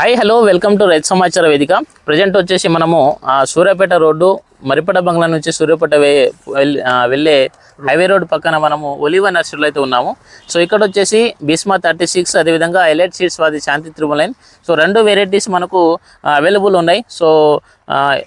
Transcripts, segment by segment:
Hi hello welcome to రైతు సమాచార వేదిక. ప్రజెంట్ వచ్చేసి మనము సూర్యాపేట రోడ్డు మరిపేట బంగ్లా నుంచి సూర్యాపేట వెళ్ళే హైవే రోడ్ పక్కన మనము ఒలివ నర్సరీలో అయితే ఉన్నాము. సో ఇక్కడ వచ్చేసి భీస్మా థర్టీ సిక్స్ అదేవిధంగా ఎలైట్ సీడ్స్ వాది శాంతి త్రిబులైన్ సో రెండు వెరైటీస్ మనకు అవైలబుల్ ఉన్నాయి. సో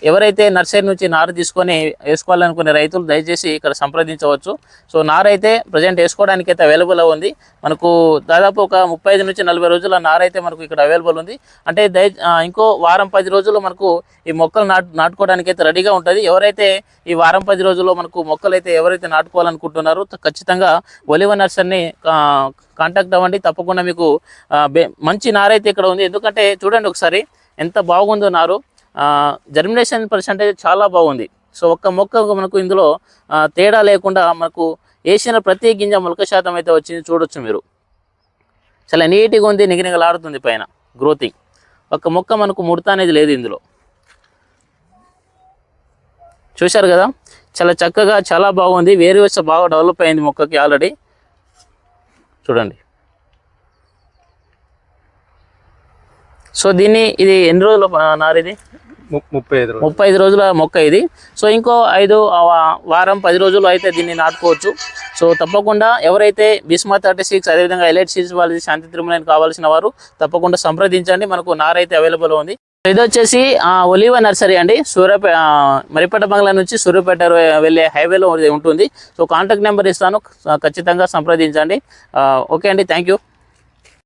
ఎవరైతే నర్సరీ నుంచి నారు తీసుకొని వేసుకోవాలనుకునే రైతులు దయచేసి ఇక్కడ సంప్రదించవచ్చు. సో నారు అయితే ప్రజెంట్ వేసుకోవడానికి అయితే అవైలబుల్ ఉంది. మనకు దాదాపు ఒక ముప్పై ఐదు నుంచి నలభై రోజుల నారు అయితే మనకు ఇక్కడ అవైలబుల్ ఉంది. అంటే దయ ఇంకో వారం పది రోజుల్లో మనకు ఈ మొక్కలు నాటు నాటుకోవడానికి అయితే రెడీగా ఉంటుంది. ఎవరైతే ఈ వారం పది రోజుల్లో మనకు మొక్కలు అయితే ఎవరైతే నాటుకోవాలనుకుంటున్నారో త- ఖచ్చితంగా ఒలివ నర్సర్ని కాంటాక్ట్ అవ్వండి. తప్పకుండా మీకు మంచి నారైతే ఇక్కడ ఉంది. ఎందుకంటే చూడండి ఒకసారి ఎంత బాగుందో నారు. జర్మినేషన్ పర్సంటేజ్ చాలా బాగుంది. సో ఒక్క మొక్క మనకు ఇందులో తేడా లేకుండా మనకు వేసిన ప్రతి గింజ మొలక శాతం అయితే వచ్చింది చూడొచ్చు మీరు. చాలా నీట్గా ఉంది నిగనిగలాడుతుంది పైన గ్రోతింగ్. ఒక్క మొక్క మనకు ముడత అనేది లేదు ఇందులో. చూశారు కదా? చాలా చక్కగా చాలా బాగుంది. వేరు వేస బాగా డెవలప్ అయింది మొక్కకి ఆల్రెడీ చూడండి. సో దీన్ని ఇది ఎన్ని రోజుల ఆ, నారు ఇది? ము- ముప్పై ఐదు ముప్పై ఐదు రోజుల మొక్క ఇది. సో ఇంకో ఐదు వారం పది రోజులు అయితే దీన్ని నాటుకోవచ్చు. సో తప్పకుండా ఎవరైతే బిస్మా థర్టీ సిక్స్ అదేవిధంగా ఎలైట్ సీడ్స్ వాళ్ళది శాంతి తిరుమలని కావాల్సిన వారు తప్పకుండా సంప్రదించండి. మనకు నారైతే అవైలబుల్ ఉంది. ఇది వచ్చేసి ఒలివ నర్సరీ అండి. సూర్యాపేట మరిపేట బంగ్లా నుంచి సూర్యాపేట వెళ్ళే హైవేలో ఉంటుంది. సో కాంటాక్ట్ నెంబర్ ఇస్తాను. ఖచ్చితంగా సంప్రదించండి. ఓకే అండి. Thank you.